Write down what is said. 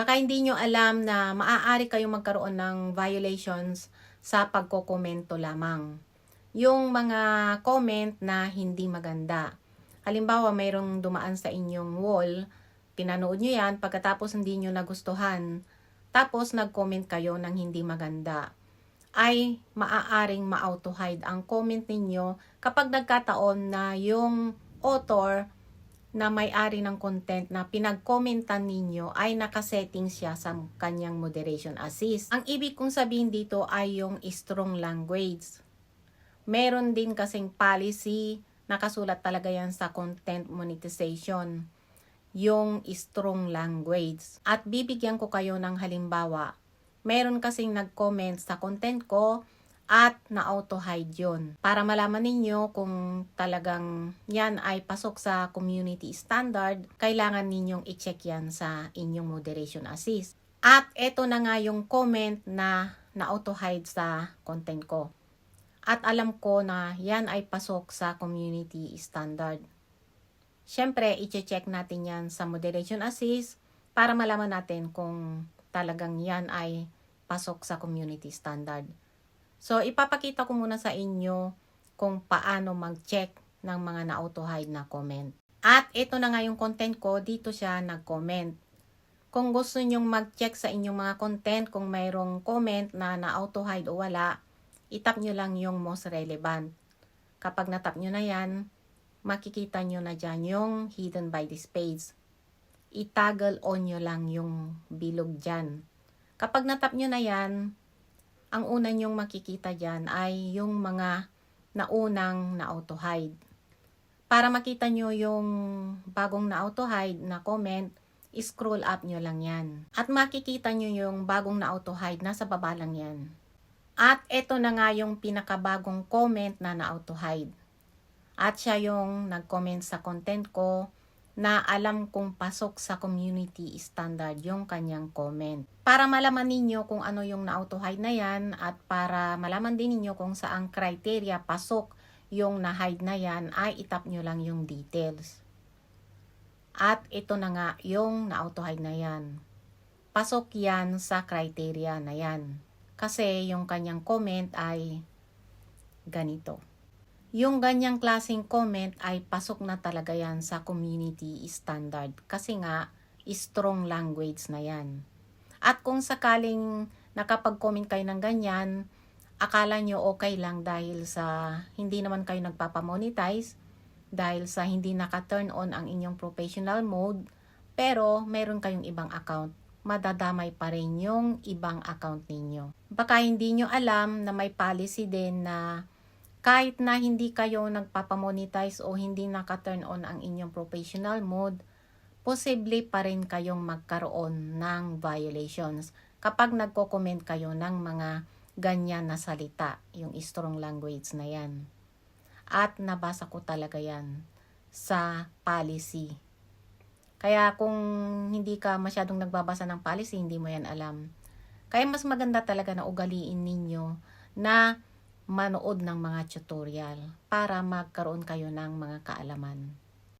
Baka hindi nyo alam na maaari kayong magkaroon ng violations sa pagkokomento lamang. Yung mga comment na hindi maganda. Halimbawa, mayroong dumaan sa inyong wall, pinanood nyo yan, pagkatapos hindi nyo nagustuhan, tapos nag-comment kayo ng hindi maganda, ay maaaring ma-auto-hide ang comment ninyo kapag nagkataon na yung author na may-ari ng content na pinag-commentan ninyo ay nakasetting siya sa kanyang moderation assist. Ang ibig kong sabihin dito ay yung strong language. Meron din kasing policy, nakasulat talaga yan sa content monetization, yung strong language. At bibigyan ko kayo ng halimbawa. Meron kasing nag-comment sa content ko at na-auto-hide yun. Para malaman ninyo kung talagang yan ay pasok sa community standard, kailangan ninyong i-check yan sa inyong moderation assist. At ito na nga yung comment na na-auto-hide sa content ko. At alam ko na yan ay pasok sa community standard. Siyempre, i-check natin yan sa moderation assist para malaman natin kung talagang yan ay pasok sa community standard. So, ipapakita ko muna sa inyo kung paano mag-check ng mga na-auto-hide na comment. At ito na nga yung content ko, dito siya nag-comment. Kung gusto nyong mag-check sa inyong mga content, kung mayroong comment na na-auto-hide o wala, itap nyo lang yung most relevant. Kapag natap nyo na yan, makikita nyo na dyan yung hidden by this page. I-toggle on nyo lang yung bilog dyan. Kapag natap nyo na yan, ang una nyong makikita dyan ay yung mga naunang na-auto-hide. Para makita nyo yung bagong na-auto-hide na comment, scroll up nyo lang yan. At makikita nyo yung bagong na-auto-hide, nasa baba lang yan. At ito na nga yung pinakabagong comment na na-auto-hide. At siya yung nag-comment sa content ko na alam kong pasok sa community standard yung kanyang comment. Para malaman ninyo kung ano yung na-auto-hide na yan at para malaman din ninyo kung saang criteria pasok yung na-hide na yan ay itap nyo lang yung details. At ito na nga yung na-auto-hide na yan. Pasok yan sa criteria na yan. Kasi yung kanyang comment ay ganito. Yung ganyang klaseng comment ay pasok na talaga yan sa community standard kasi nga strong language na yan. At kung sakaling nakapag-comment kayo ng ganyan, akala nyo okay lang dahil sa hindi naman kayo nagpapamonetize, dahil sa hindi naka-turn on ang inyong professional mode, pero meron kayong ibang account, madadamay pa rin yung ibang account ninyo. Baka hindi nyo alam na may policy din na kahit na hindi kayo nagpapamonetize o hindi naka-turn on ang inyong professional mode, posible pa rin kayong magkaroon ng violations kapag nagko-comment kayo ng mga ganyan na salita, yung strong language na yan. At nabasa ko talaga yan sa policy. Kaya kung hindi ka masyadong nagbabasa ng policy, hindi mo yan alam. Kaya mas maganda talaga na ugaliin ninyo na manood ng mga tutorial para magkaroon kayo ng mga kaalaman.